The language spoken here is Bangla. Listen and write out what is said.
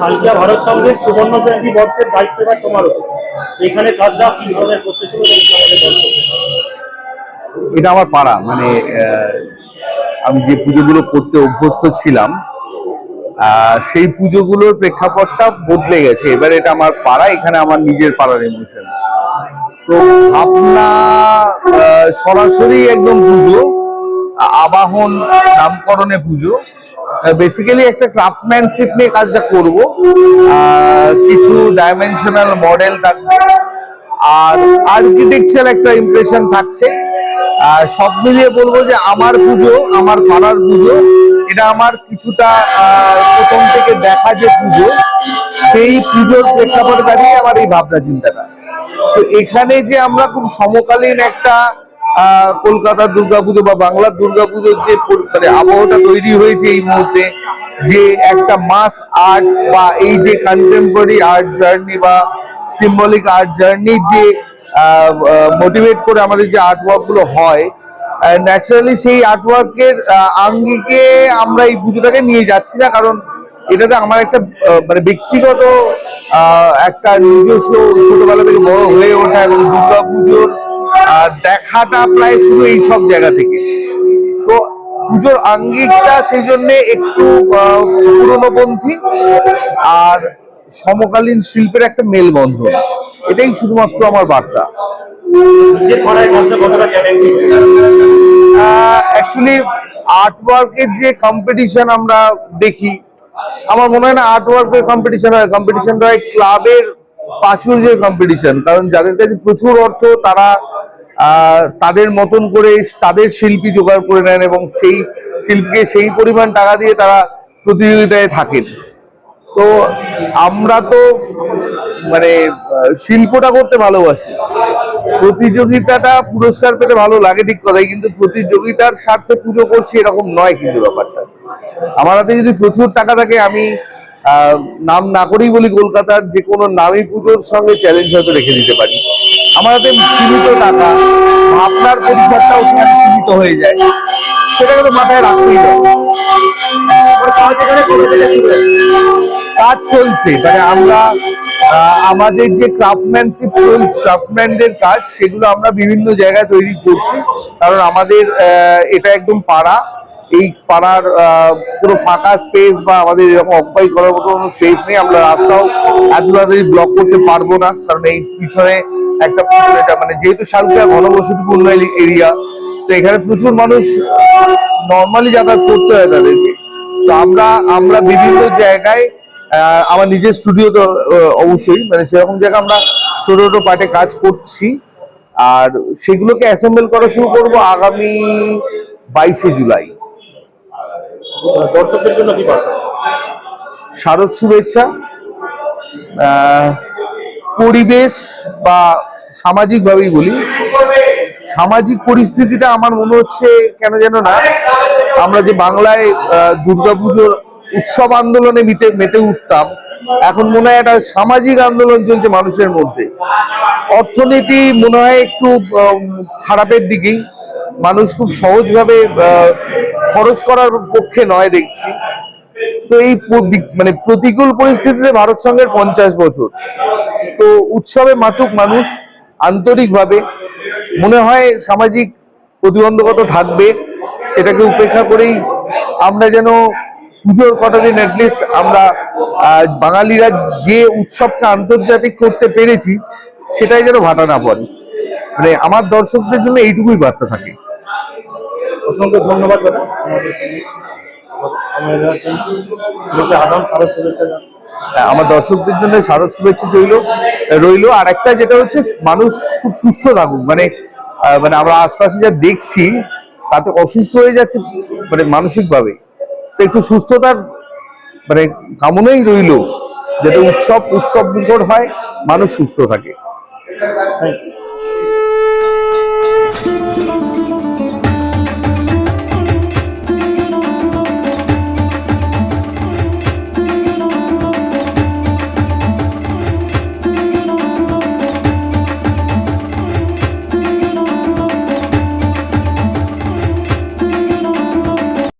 সালকিয়া ভারত সঙ্গে সুবর্ণ জয়ন্তী বর্ষের দায়িত্ব এবার তোমার এখানে কাজটা কি ধরনের করতে এটা আমার পাড়া মানে আমি যে পুজোগুলো করতে অভ্যস্ত ছিলাম সেই পুজোগুলোর প্রেক্ষাপটটা বদলে গেছে। এবার এটা আমার পাড়া, এখানে আমার নিজের পাড়ার ইমোশন তো ভাবনা সরাসরি একদম পুজো আবাহন, নামকরণে পুজো। বেসিক্যালি একটা ক্রাফটম্যানশিপ নিয়ে কাজটা করব। কিছু ডাইমেনশনাল মডেল থাকবে আর আর্কিটেকচার একটা ইমপ্রেশন থাকছে। সব মিলিয়ে বলব যে আমার পুজো, আমার পাড়ার পুজো, এটা আমার কিছুটা প্রথম থেকে দেখা যে পুজো, সেই পুজোর প্রেক্ষাপটে দাঁড়িয়ে আমার এই ভাবনা চিন্তাটা তো এখানে যে আমরা খুব সমকালীন একটা কলকাতার দুর্গাপুজো বা বাংলার দুর্গাপুজোর যে মানে আবহাওয়াটা তৈরি হয়েছে এই মুহূর্তে, যে একটা মাস আর্ট বা এই যে কন্টেম্পোরারি আর্ট জার্নি বা সিম্বলিক আর্ট জার্নি যে মোটিভেট করে আমাদের যে আর্টগুলো হয় ন্যাচারালি সেই আর্ট ওয়ার্কের আঙ্গিকে আমরা এই পুজোটাকে নিয়ে যাচ্ছি না, কারণ এটাতে আমার একটা মানে ব্যক্তিগত একটা নিজস্ব ছোটবেলা থেকে বড় হয়ে ওঠা এবং দুর্গা পুজোর দেখাটা প্রায় শুরু এই সব জায়গা থেকে। তো পুজোর আঙ্গিকটা সেই জন্য একটু পুরনোপন্থী আর সমকালীন শিল্পের একটা মেলবন্ধন। এটাই শুধুমাত্র আমার বার্তা। অ্যাকচুয়ালি আর্ট ওয়ার্কের যে কম্পিটিশন আমরা দেখি আমার মনে হয় না আর্ট ওয়ার্কের কম্পিটিশন হয়। কম্পিটিশনটা হয় ক্লাবের পাঁচুর যে কম্পিটিশন কারণ যাদের কাছে প্রচুর অর্থ তারা তাদের মতন করে তাদের শিল্পী জোগাড় করে নেন এবং সেই শিল্পীকে সেই পরিমাণ টাকা দিয়ে তারা প্রতিযোগিতায় থাকেন। তো আমরা তো মানে শিল্পটা করতে ভালোবাসি। প্রতিযোগিতাটা পুরস্কার পেতে ভালো লাগে ঠিক কথাই, কিন্তু প্রতিযোগিতার স্বার্থে পুজো করছি এরকম নয় কিন্তু ব্যাপারটা। আমার হাতে যদি প্রচুর টাকা থাকে, আমি নাম না করেই বলি কলকাতার যে কোনো নামী পুজোর সঙ্গে চ্যালেঞ্জ হয়তো রেখে দিতে পারি। আমার হাতে সীমিত টাকা, ভাবনার পরিসরটাও সেখানে সীমিত হয়ে যায়। সেটাকে তো মাথায় রাখতেই কাজ চলছে। মানে আমরা আমাদের যে ক্রাফটম্যানশিপ চলছে ক্রাফটম্যানদের কাজ, সেগুলো আমরা বিভিন্ন জায়গায় তৈরি করছি। কারণ আমাদের এটা একদম পাড়া। এই পাড়ার কোনো ফাঁকা স্পেস বা আমাদের এরকম অকুপাই করার মতো কোনো স্পেস নেই। আমরা রাস্তাও এত তাড়াতাড়ি ব্লক করতে পারব না, কারণ এই পিছনে একটা এটা মানে যেহেতু শালকা ঘনবসতিপূর্ণ এরিয়া তো এখানে প্রচুর মানুষ নর্মালি যাতায়াত করতে হয় তাদেরকে। তো আমরা আমরা বিভিন্ন জায়গায় আমার নিজের স্টুডিও তো অবশ্যই মানে সেরকম জায়গায় আমরা ছোট ছোট পার্টে কাজ করছি। আর সেগুলোকে অ্যাসেম্বল করা শুরু করব আগামী বাইশে জুলাই। দর্শকদের জন্য কি বার্তা শারদ শুভেচ্ছা। পরিবেশ বা সামাজিক ভাবেই বলি। সামাজিক পরিস্থিতিটা আমার মনে হচ্ছে কেন যেন না, আমরা যে বাংলায় দুর্গাপুজোর উৎসব আন্দোলনে মেতে মেতে উঠতাম, এখন মনে হয় একটা সামাজিক আন্দোলন চলছে মানুষের মধ্যে। অর্থনীতি মনে হয় একটু খারাপের দিকেই। মানুষ খুব সহজভাবে খরচ করার পক্ষে নয় দেখছি। তো এই মানে প্রতিকূল পরিস্থিতিতে ভারত সঙ্গের পঞ্চাশ বছর। তো উৎসবে মাতুক মানুষ আন্তরিকভাবে। মনে হয় সামাজিক প্রতিবন্ধকতা থাকবে, সেটাকে উপেক্ষা করেই আমরা যেন পুজোর কটা দিন অ্যাটলিস্ট আমরা বাঙালিরা যে উৎসবকে আন্তর্জাতিক করতে পেরেছি, সেটাই যেন ভাটা না পড়ে। মানে আমার দর্শকদের জন্য এইটুকুই বার্তা থাকে। অসংখ্য ধন্যবাদ। দাদা। হ্যাঁ, আমার দর্শকদের জন্য শারদ শুভেচ্ছা রইল রইল। আর একটা যেটা হচ্ছে মানুষ খুব সুস্থ থাকুক। মানে মানে আমরা আশপাশে যা দেখছি তাতে অসুস্থ হয়ে যাচ্ছে মানে মানসিক ভাবে তো একটু সুস্থতার মানে কামনাই রইল। যাতে উৎসব উৎসব মুখর হয় মানুষ সুস্থ থাকে.